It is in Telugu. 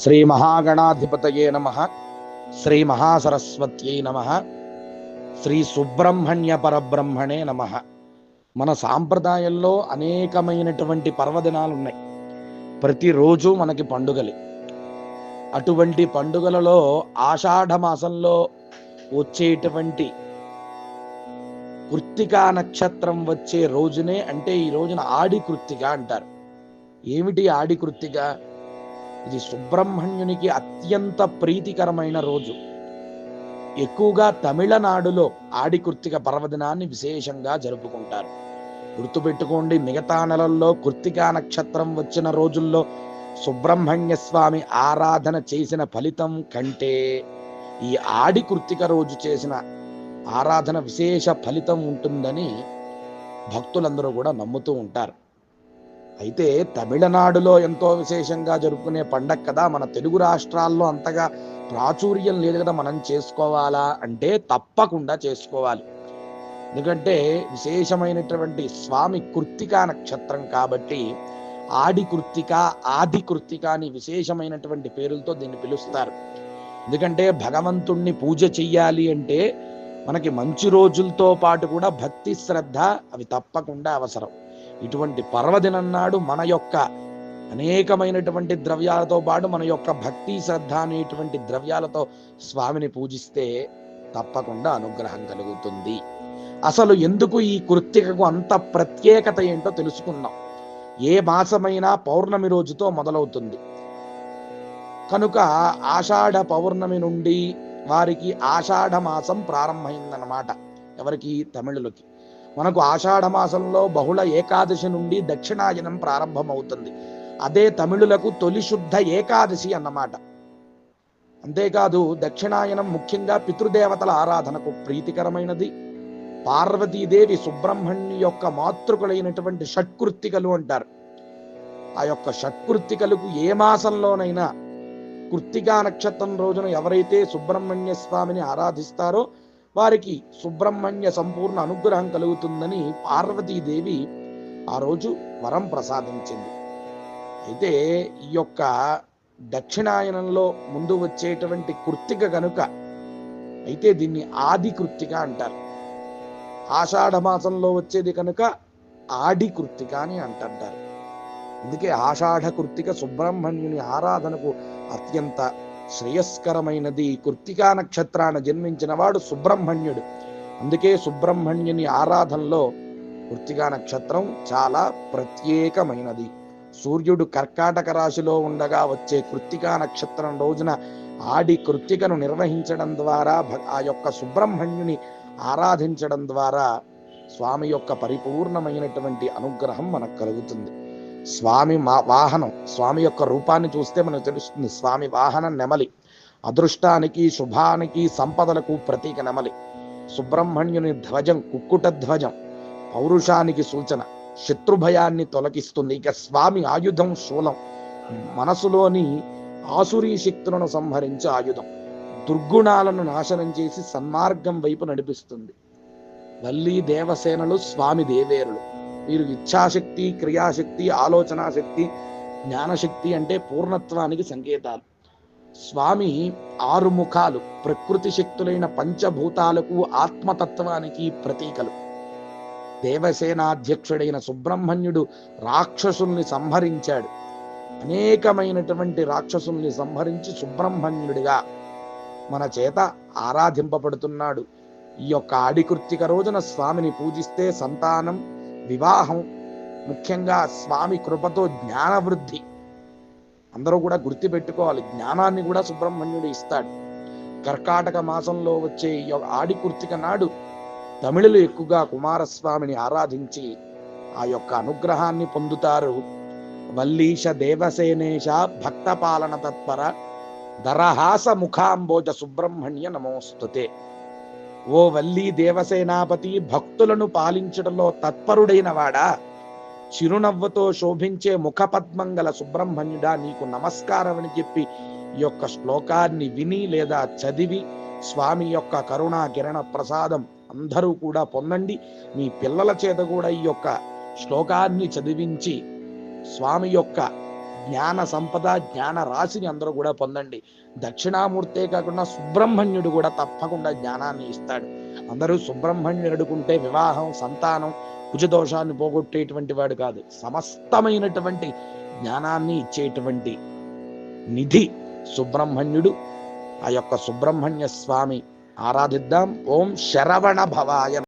శ్రీ మహాగణాధిపతయే నమ శ్రీ మహాసరస్వత్యై నమ శ్రీ సుబ్రహ్మణ్య పరబ్రహ్మణే నమ. మన సాంప్రదాయంలో అనేకమైనటువంటి పర్వదినాలు ఉన్నాయి ప్రతిరోజు మనకి పండుగలు. అటువంటి పండుగలలో ఆషాఢ మాసంలో వచ్చేటువంటి కృత్తికా నక్షత్రం వచ్చే రోజునే అంటే ఈ రోజున ఆడి కృత్తిక అంటారు. ఏమిటి ఆడి కృత్తిక? ఇది సుబ్రహ్మణ్యునికి అత్యంత ప్రీతికరమైన రోజు. ఎక్కువగా తమిళనాడులో ఆడికృత్తిక పర్వదినాన్ని విశేషంగా జరుపుకుంటారు. గుర్తుపెట్టుకోండి మిగతా నెలల్లో కృత్తికా నక్షత్రం వచ్చిన రోజుల్లో సుబ్రహ్మణ్య స్వామి ఆరాధన చేసిన ఫలితం కంటే ఈ ఆడి కృత్తిక రోజు చేసిన ఆరాధన విశేష ఫలితం ఉంటుందని భక్తులందరూ కూడా నమ్ముతూ ఉంటారు. అయితే తమిళనాడులో ఎంతో విశేషంగా జరుపుకునే పండగ కదా. మన తెలుగు రాష్ట్రాల్లో అంతగా ప్రాచుర్యం లేదు కదా మనం చేసుకోవాలా అంటే తప్పకుండా చేసుకోవాలి. ఎందుకంటే విశేషమైనటువంటి స్వామి కృత్తికా నక్షత్రం కాబట్టి ఆడి కృత్తిక ఆది కృత్తిక అని విశేషమైనటువంటి పేరులతో దీన్ని పిలుస్తారు. ఎందుకంటే భగవంతుణ్ణి పూజ చెయ్యాలి అంటే మనకి మంచి రోజులతో పాటు కూడా భక్తి శ్రద్ధ అవి తప్పకుండా అవసరం. ఇటువంటి పర్వదినన్నాడు మన యొక్క అనేకమైనటువంటి ద్రవ్యాలతో పాటు మన యొక్క భక్తి శ్రద్ధ అనేటువంటి ద్రవ్యాలతో స్వామిని పూజిస్తే తప్పకుండా అనుగ్రహం కలుగుతుంది. అసలు ఎందుకు ఈ కృత్తికకు అంత ప్రత్యేకత ఏంటో తెలుసుకుందాం. ఏ మాసమైనా పౌర్ణమి రోజుతో మొదలవుతుంది. కనుక ఆషాఢ పౌర్ణమి నుండి వారికి ఆషాఢ మాసం ప్రారంభమైందన్నమాట. ఎవరికి? తమిళులకి. మనకు ఆషాఢ మాసంలో బహుళ ఏకాదశి నుండి దక్షిణాయనం ప్రారంభమవుతుంది. అదే తమిళులకు తొలి శుద్ధ ఏకాదశి అన్నమాట. అంతేకాదు దక్షిణాయనం ముఖ్యంగా పితృదేవతల ఆరాధనకు ప్రీతికరమైనది. పార్వతీదేవి సుబ్రహ్మణ్యు యొక్క మాతృకులైనటువంటి షట్కృత్తికలు అంటారు. ఆ యొక్క షట్కృత్తికలకు ఏ మాసంలోనైనా కృత్తికా నక్షత్రం రోజున ఎవరైతే సుబ్రహ్మణ్య స్వామిని ఆరాధిస్తారో వారికి సుబ్రహ్మణ్య సంపూర్ణ అనుగ్రహం కలుగుతుందని పార్వతీదేవి ఆ రోజు వరం ప్రసాదించింది. అయితే ఈ యొక్క దక్షిణాయనంలో ముందు వచ్చేటువంటి కృత్తిక కనుక అయితే దీన్ని ఆది కృత్తిక అంటారు. ఆషాఢ మాసంలో వచ్చేది కనుక ఆడి కృత్తిక అని అంటారు అందుకే ఆషాఢ కృత్తిక సుబ్రహ్మణ్యుని ఆరాధనకు అత్యంత శ్రేయస్కరమైనది. కృత్తికా నక్షత్రాన జన్మించిన వాడు సుబ్రహ్మణ్యుడు. అందుకే సుబ్రహ్మణ్యుని ఆరాధనలో కృత్తికా నక్షత్రం చాలా ప్రత్యేకమైనది. సూర్యుడు కర్కాటక రాశిలో ఉండగా వచ్చే కృత్తికా నక్షత్రం రోజున ఆడి కృత్తికను నిర్వహించడం ద్వారా ఆ యొక్క సుబ్రహ్మణ్యుని ఆరాధించడం ద్వారా స్వామి యొక్క పరిపూర్ణమైనటువంటి అనుగ్రహం మనకు కలుగుతుంది. స్వామి మా వాహనం స్వామి యొక్క రూపాన్ని చూస్తే మనకు తెలుస్తుంది. స్వామి వాహనం నెమలి. అదృష్టానికి శుభానికి సంపదలకు ప్రతీక నెమలి. సుబ్రహ్మణ్యుని ధ్వజం కుక్కుట ధ్వజం పౌరుషానికి సూచన శత్రుభయాన్ని తొలగిస్తుంది. ఇక స్వామి ఆయుధం శూలం. మనసులోని ఆసురీ శక్తులను సంహరించే ఆయుధం. దుర్గుణాలను నాశనం చేసి సన్మార్గం వైపు నడిపిస్తుంది. వల్లీ దేవసేనలు స్వామి దేవేరులు. వీరు ఇచ్ఛాశక్తి క్రియాశక్తి ఆలోచనా శక్తి జ్ఞానశక్తి అంటే పూర్ణత్వానికి సంకేతాలు. స్వామి ఆరు ముఖాలు ప్రకృతి శక్తులైన పంచభూతాలకు ఆత్మతత్వానికి ప్రతీకలు. దేవసేనాధ్యక్షుడైన సుబ్రహ్మణ్యుడు రాక్షసుల్ని సంహరించాడు. అనేకమైనటువంటి రాక్షసుల్ని సంహరించి సుబ్రహ్మణ్యుడిగా మన చేత ఆరాధింపబడుతున్నాడు. ఈ యొక్క ఆడికృత్తిక రోజున స్వామిని పూజిస్తే సంతానం వివాహం ముఖ్యంగా స్వామి కృపతో జ్ఞాన వృద్ధి అందరూ కూడా గుర్తుపెట్టుకోవాలి జ్ఞానాన్ని కూడా సుబ్రహ్మణ్యుడు ఇస్తాడు. కర్కాటక మాసంలో వచ్చే ఈ కుర్తిక నాడు తమిళులు ఎక్కువగా కుమారస్వామిని ఆరాధించి ఆ యొక్క అనుగ్రహాన్ని పొందుతారు. వల్లీష దేవసేనేష భక్త పాలన తత్పర దరహాస ముఖాంబోజ సుబ్రహ్మణ్య నమోస్తుతే. ఓ వల్లి దేవసేనాపతి భక్తులను పాలించడంలో తత్పరుడైన వాడా? చిరునవ్వుతో శోభించే ముఖపద్మం గల సుబ్రహ్మణ్యుడా నీకు నమస్కారం అని చెప్పి ఈ యొక్క శ్లోకాన్ని విని లేదా చదివి స్వామి యొక్క కరుణా కిరణ ప్రసాదం అందరూ కూడా పొందండి. మీ పిల్లల చేత కూడా ఈ యొక్క శ్లోకాన్ని చదివించి స్వామి యొక్క జ్ఞాన సంపద జ్ఞాన రాశిని అందరూ కూడా పొందండి. దక్షిణామూర్తే కాకుండా సుబ్రహ్మణ్యుడు కూడా తప్పకుండా జ్ఞానాన్ని ఇస్తాడు. అందరూ సుబ్రహ్మణ్యుడు అడుకుంటే వివాహం సంతానం కుజదోషాన్ని పోగొట్టేటువంటి వాడు కాదు. సమస్తమైనటువంటి జ్ఞానాన్ని ఇచ్చేటువంటి నిధి సుబ్రహ్మణ్యుడు. ఆ యొక్క సుబ్రహ్మణ్య స్వామి ఆరాధిద్దాం. ఓం శరవణ భవాయ